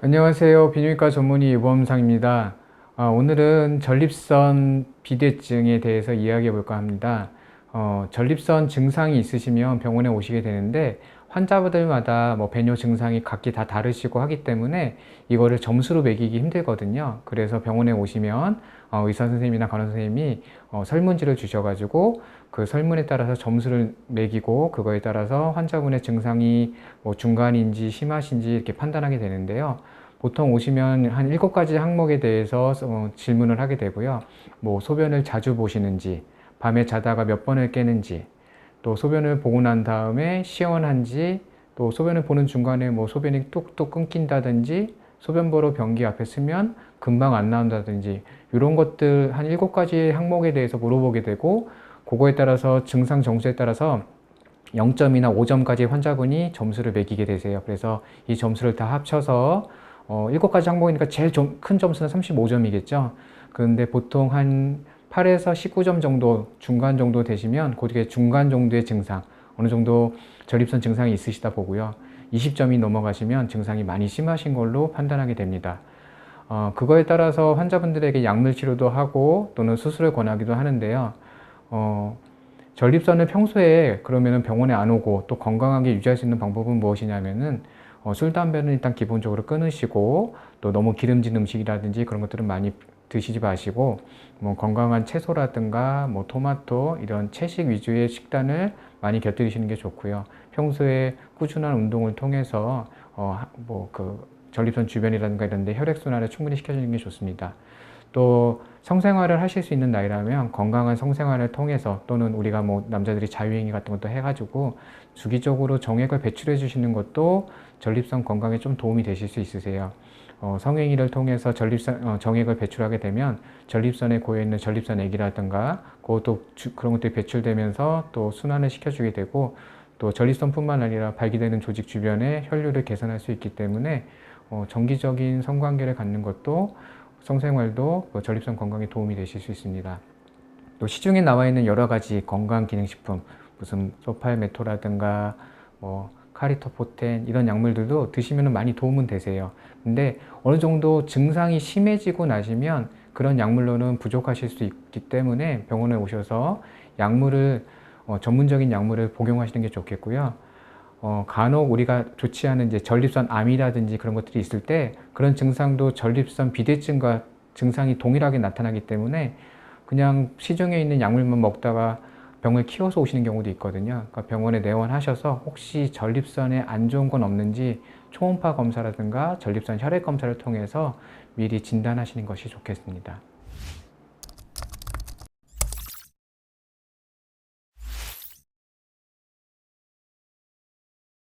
안녕하세요. 비뇨기과 전문의 유범상입니다. 아, 오늘은 전립선 비대증에 대해서 이야기해 볼까 합니다. 어, 전립선 증상이 있으시면 병원에 오시게 되는데 환자분들마다 뭐 배뇨 증상이 각기 다 다르시고 하기 때문에 이거를 점수로 매기기 힘들거든요. 그래서 병원에 오시면 어, 의사 선생님이나 간호 선생님이 어, 설문지를 주셔가지고 그 설문에 따라서 점수를 매기고 그거에 따라서 환자분의 증상이 뭐 중간인지 심하신지 이렇게 판단하게 되는데요. 보통 오시면 한 일곱 가지 항목에 대해서 어, 질문을 하게 되고요. 뭐 소변을 자주 보시는지, 밤에 자다가 몇 번을 깨는지, 또 소변을 보고 난 다음에 시원한지, 또 소변을 보는 중간에 뭐 소변이 뚝뚝 끊긴다든지, 소변 보러 변기 앞에 서면 금방 안 나온다든지, 이런 것들 한 일곱 가지 항목에 대해서 물어보게 되고, 그거에 따라서 증상 정수에 따라서 0점이나 5점까지 환자분이 점수를 매기게 되세요. 그래서 이 점수를 다 합쳐서 어, 7가지 항목이니까 제일 좀 큰 점수는 35점이겠죠. 그런데 보통 한 8에서 19점 정도 중간 정도 되시면 그게 중간 정도의 증상 어느 정도 전립선 증상이 있으시다 보고요. 20점이 넘어가시면 증상이 많이 심하신 걸로 판단하게 됩니다. 어, 그거에 따라서 환자분들에게 약물 치료도 하고 또는 수술을 권하기도 하는데요. 어, 전립선을 평소에 그러면은 병원에 안 오고 또 건강하게 유지할 수 있는 방법은 무엇이냐면은 어, 술, 담배는 일단 기본적으로 끊으시고 또 너무 기름진 음식이라든지 그런 것들은 많이 드시지 마시고 뭐 건강한 채소라든가 뭐 토마토 이런 채식 위주의 식단을 많이 곁들이시는 게 좋고요. 평소에 꾸준한 운동을 통해서 어, 뭐그 전립선 주변이라든가 이런 데 혈액순환을 충분히 시켜주는 게 좋습니다. 또 성생활을 하실 수 있는 나이라면 건강한 성생활을 통해서 또는 우리가 뭐 남자들이 자유행위 같은 것도 해가지고 주기적으로 정액을 배출해 주시는 것도 전립선 건강에 좀 도움이 되실 수 있으세요. 어, 성행위를 통해서 전립선 어, 정액을 배출하게 되면 전립선에 고여 있는 전립선 액이라든가 그것도 주, 그런 것들이 배출되면서 또 순환을 시켜주게 되고 또 전립선뿐만 아니라 발기되는 조직 주변의 혈류를 개선할 수 있기 때문에 어, 정기적인 성관계를 갖는 것도 성생활도 그 전립선 건강에 도움이 되실 수 있습니다. 또 시중에 나와 있는 여러 가지 건강 기능식품, 무슨 소팔메토라든가 뭐 카리토포텐 이런 약물들도 드시면 많이 도움은 되세요. 근데 어느 정도 증상이 심해지고 나시면 그런 약물로는 부족하실 수 있기 때문에 병원에 오셔서 약물을 어, 전문적인 약물을 복용하시는 게 좋겠고요. 어, 간혹 우리가 좋지 않은 이제 전립선 암이라든지 그런 것들이 있을 때 그런 증상도 전립선 비대증과 증상이 동일하게 나타나기 때문에 그냥 시중에 있는 약물만 먹다가 병을 키워서 오시는 경우도 있거든요. 그러니까 병원에 내원하셔서 혹시 전립선에 안 좋은 건 없는지 초음파 검사라든가 전립선 혈액 검사를 통해서 미리 진단하시는 것이 좋겠습니다.